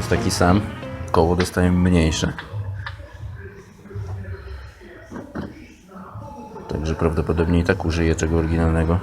jest taki sam, koło dostajemy mniejsze. Także prawdopodobnie i tak użyję tego oryginalnego.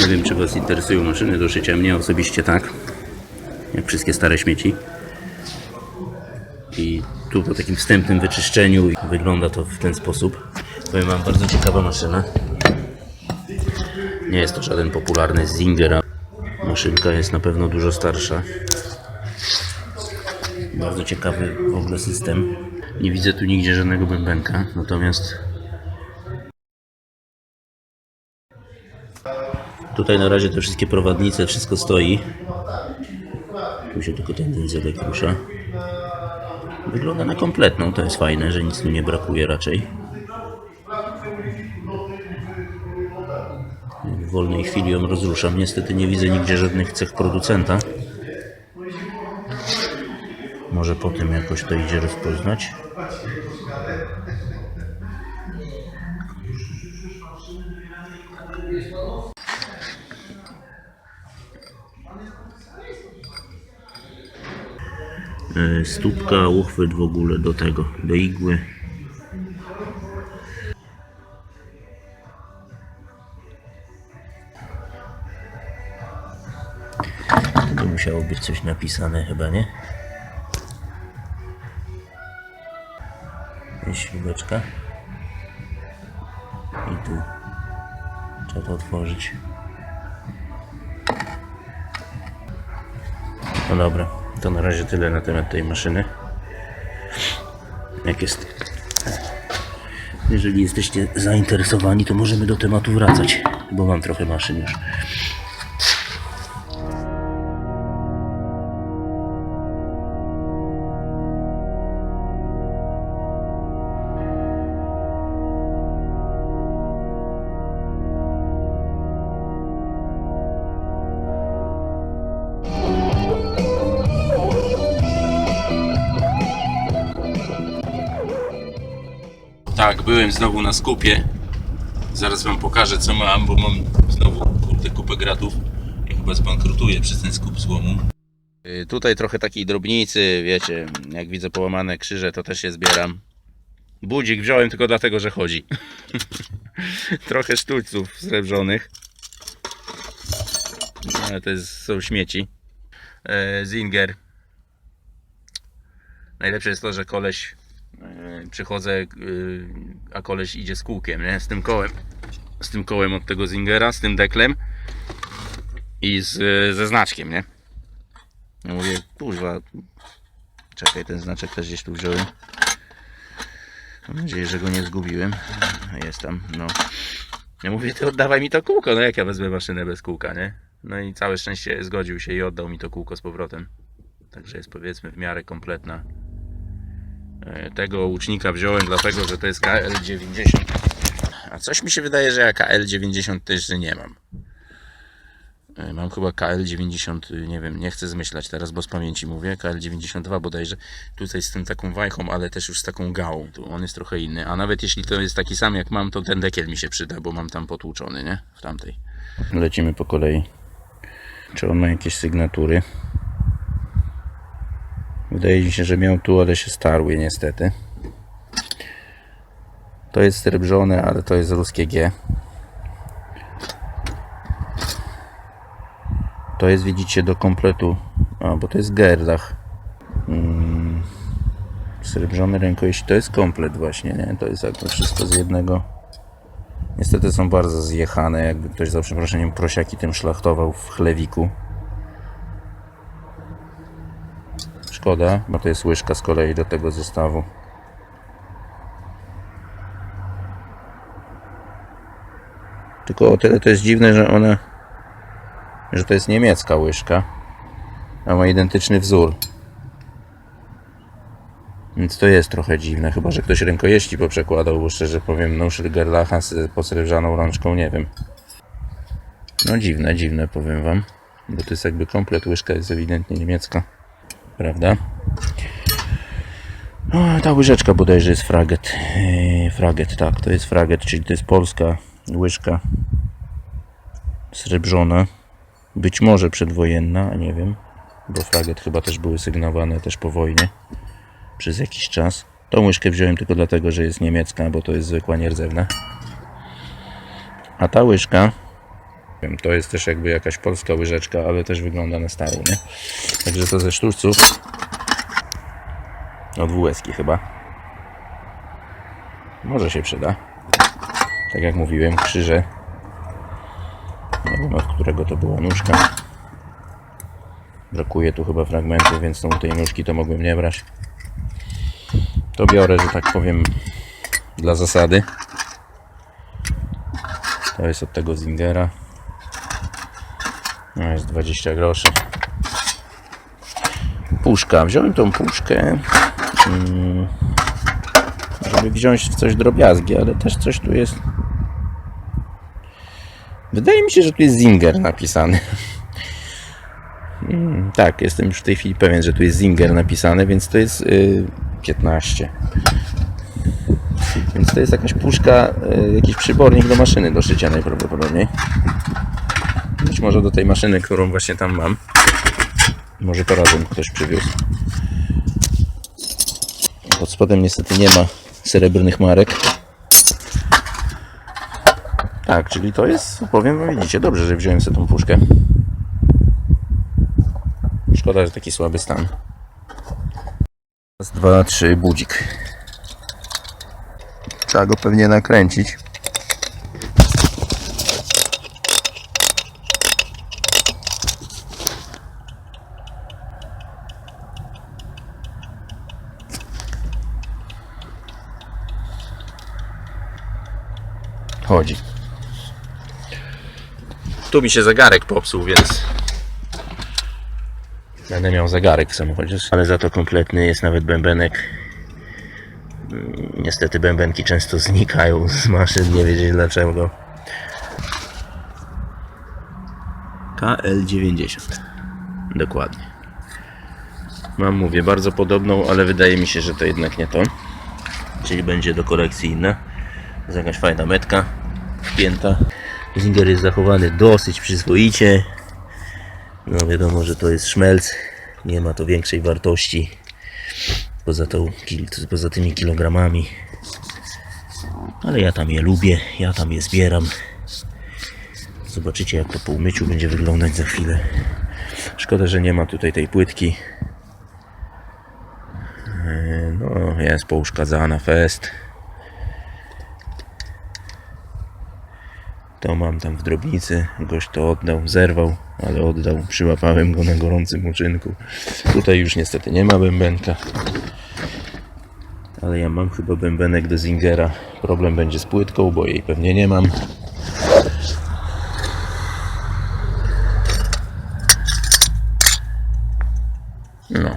Nie wiem, czy Was interesują maszyny do szycia. Mnie osobiście tak. Jak wszystkie stare śmieci. I tu po takim wstępnym wyczyszczeniu wygląda to w ten sposób. Powiem Wam, bardzo ciekawa maszyna. Nie jest to żaden popularny Zingera. Maszynka jest na pewno dużo starsza. Bardzo ciekawy w ogóle system. Nie widzę tu nigdzie żadnego bębenka, natomiast tutaj na razie te wszystkie prowadnice, wszystko stoi. Tu się tylko ten węzełek rusza. Wygląda na kompletną, to jest fajne, że nic tu nie brakuje raczej. W wolnej chwili ją rozruszam. Niestety nie widzę nigdzie żadnych cech producenta. Może po tym jakoś to idzie rozpoznać. E, Stópka, uchwyt w ogóle do tego, do igły. Musiało być coś napisane chyba, nie? Śrubeczka. I tu. Trzeba to otworzyć. No dobra, to na razie tyle na temat tej maszyny. Jak jest. Jeżeli jesteście zainteresowani, to możemy do tematu wracać, bo mam trochę maszyn już. Tak, byłem znowu na skupie. Zaraz wam pokażę co mam, bo mam znowu kurde kupę gratów i chyba zbankrutuję przez ten skup złomu. Y, Tutaj trochę takiej drobnicy, wiecie, jak widzę połamane krzyże, to też je zbieram. Budzik wziąłem tylko dlatego, że chodzi. trochę sztućców srebrzonych. Ale to jest, są śmieci. E, Zinger. Najlepsze jest to, że koleś przychodzę, yy, a koleś idzie z kółkiem, nie? Z tym kołem. Z tym kołem od tego Zingera, z tym deklem i z, ze znaczkiem, nie? Ja mówię, kurwa, czekaj, ten znaczek też gdzieś tu wziąłem. Mam nadzieję, że go nie zgubiłem. Jest tam, no. Ja mówię, ty oddawaj mi to kółko, no jak ja wezmę maszynę bez kółka, nie? No i całe szczęście zgodził się i oddał mi to kółko z powrotem. Także jest powiedzmy w miarę kompletna. E, Tego łucznika wziąłem dlatego, że to jest KL90. A coś mi się wydaje, że ja KL90 też nie mam. E, Mam chyba KL90, nie wiem, nie chcę zmyślać teraz, bo z pamięci mówię. KL92 bodajże. Tutaj z tym taką wajchą, ale też już z taką gałą. Tu on jest trochę inny. A nawet jeśli to jest taki sam jak mam, to ten dekiel mi się przyda, bo mam tam potłuczony, nie? W tamtej. Lecimy po kolei. Czy on ma jakieś sygnatury? Wydaje mi się, że miał tu, ale się starły niestety. To jest srebrzone, ale to jest ruskie G. To jest, widzicie, do kompletu. A, bo to jest Gerdach. Mm. Srebrzony rękojeść to jest komplet właśnie, nie? To jest jakby wszystko z jednego. Niestety są bardzo zjechane, jakby ktoś za przeproszeniem prosiaki tym szlachtował w chlewiku. Szkoda, bo to jest łyżka z kolei do tego zestawu. Tylko o tyle to jest dziwne, że ona, że to jest niemiecka łyżka, a ma identyczny wzór. Więc to jest trochę dziwne, chyba że ktoś rękojeści poprzekładał, bo szczerze powiem, no Gerlacha z posrebrzaną rączką, nie wiem. No dziwne, dziwne powiem wam, bo to jest jakby komplet, łyżka jest ewidentnie niemiecka prawda? O, ta łyżeczka bodajże jest fraget. Eee, fraget, tak, to jest fraget, czyli to jest polska łyżka srebrzona. Być może przedwojenna, nie wiem. Bo flaget chyba też były sygnowane też po wojnie. Przez jakiś czas. Tą łyżkę wziąłem tylko dlatego, że jest niemiecka, bo to jest zwykła nierdzewna. A ta łyżka, to jest też jakby jakaś polska łyżeczka, ale też wygląda na starą, nie? Także to ze sztućców. Od WSki chyba. Może się przyda. Tak jak mówiłem, krzyże. Nie wiem od którego to była nóżka. Brakuje tu chyba fragmentu, więc tą tej nóżki to mogłem nie brać. To biorę, że tak powiem, dla zasady. To jest od tego Zingera. No jest 20 groszy. Puszka. Wziąłem tą puszkę, mm, żeby wziąć w coś drobiazgi, ale też coś tu jest. Wydaje mi się, że tu jest Zinger napisany. Mm, tak, jestem już w tej chwili pewien, że tu jest Zinger napisane, więc to jest y, 15. Więc to jest jakaś puszka, y, jakiś przybornik do maszyny do szycia najprawdopodobniej. Być może do tej maszyny, którą właśnie tam mam. Może to razem ktoś przywiózł. Pod spodem niestety nie ma srebrnych marek. Tak, czyli to jest, powiem wam, widzicie, dobrze, że wziąłem sobie tą puszkę. Szkoda, że taki słaby stan. Raz, dwa, trzy, budzik. Trzeba go pewnie nakręcić. Chodzi. Tu mi się zegarek popsuł, więc Będę miał zegarek w samochodzie, ale za to kompletny jest nawet bębenek. Niestety bębenki często znikają z maszyn, nie wiedzieć dlaczego. KL90. Dokładnie. Mam, mówię, bardzo podobną, ale wydaje mi się, że to jednak nie to. Czyli będzie do korekcji inna. Jest jakaś fajna metka wpięta. Zinger jest zachowany dosyć przyzwoicie. No wiadomo, że to jest szmelc. Nie ma to większej wartości. Poza, tą, poza tymi kilogramami. Ale ja tam je lubię. Ja tam je zbieram. Zobaczycie jak to po umyciu będzie wyglądać za chwilę. Szkoda, że nie ma tutaj tej płytki. E, No, jest pouszkadzana fest. To mam tam w drobnicy, gość to oddał, zerwał, ale oddał, przyłapałem go na gorącym uczynku. Tutaj już niestety nie ma bębenka, ale ja mam chyba bębenek do Zingera. Problem będzie z płytką, bo jej pewnie nie mam. No,